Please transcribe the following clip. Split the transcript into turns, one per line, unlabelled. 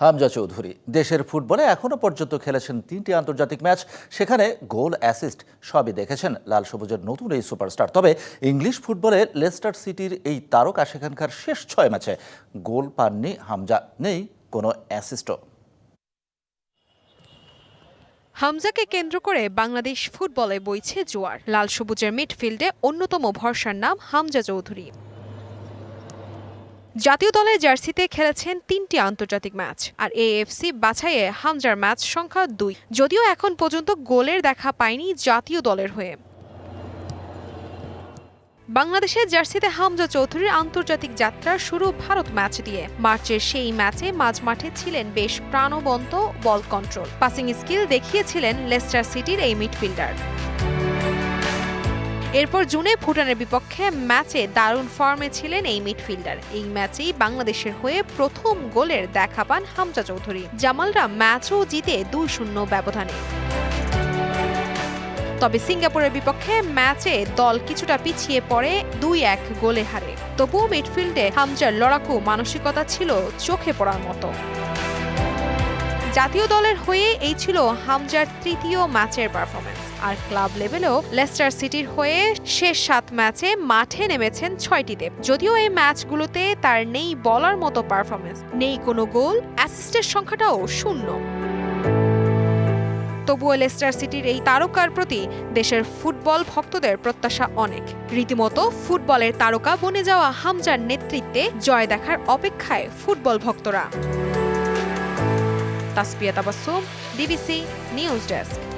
হামজা চৌধুরী। দেশের ফুটবলে এখনও পর্যন্ত খেলেছেন তিনটি আন্তর্জাতিক ম্যাচ। সেখানে গোল, অ্যাসিস্ট সবই দেখেছেন লাল সবুজের নতুন এই সুপারস্টার। তবে ইংলিশ ফুটবলে লেস্টার সিটির এই তারকা সেখানকার শেষ ছয় ম্যাচে গোল পাননি হামজা, নেই কোনো অ্যাসিস্টও।
হামজাকে কেন্দ্র করে বাংলাদেশ ফুটবলে বইছে জোয়ার। লাল সবুজের মিডফিল্ডে অন্যতম ভরসার নাম হামজা চৌধুরী। জাতীয় দলের জার্সিতে খেলেছেন তিনটি আন্তর্জাতিক ম্যাচ, আর এএফসি বাছাইয়ে হামজার ম্যাচ সংখ্যা দুই। যদিও এখন পর্যন্ত গোলের দেখা পায়নি জাতীয় দলের হয়ে। বাংলাদেশের জার্সিতে হামজা চৌধুরীর আন্তর্জাতিক যাত্রা শুরু ভারত ম্যাচ দিয়ে। মার্চের সেই ম্যাচে মাঝমাঠে ছিলেন বেশ প্রাণবন্ত বল কন্ট্রোল। পাসিং স্কিল দেখিয়েছিলেন লেস্টার সিটির এই মিডফিল্ডার। এরপর জুনে ভুটানের বিপক্ষে ম্যাচে দারুণ ফর্মে ছিলেন এই মিডফিল্ডার। এই ম্যাচেই বাংলাদেশের হয়ে প্রথম গোলের দেখা পান হামজা চৌধুরী। জামালরা ম্যাচও জিতে দুই শূন্য ব্যবধানে। তবে সিঙ্গাপুরের বিপক্ষে ম্যাচে দল কিছুটা পিছিয়ে পড়ে দুই এক গোলে হারে। তবুও মিডফিল্ডে হামজার লড়াকু মানসিকতা ছিল চোখে পড়ার মতো। জাতীয় দলের হয়ে এই ছিল হামজার তৃতীয় ম্যাচের পারফরমেন্স আর ক্লাব লেভেলেও লেস্টার সিটির হয়ে শেষ সাত ম্যাচে মাঠে নেমেছেন ছয়টিতে যদিও এই ম্যাচগুলোতে তার নেই বলার মতো পারফরমেন্স নেই কোনো গোল অ্যাসিস্টের সংখ্যাটাও শূন্য। তবুও লেস্টার সিটির এই তারকার প্রতি দেশের ফুটবল ভক্তদের প্রত্যাশা অনেক। রীতিমতো ফুটবলের তারকা বনে যাওয়া হামজার নেতৃত্বে জয় দেখার অপেক্ষায় ফুটবল ভক্তরা। Taspia Tabassum DBC news desk.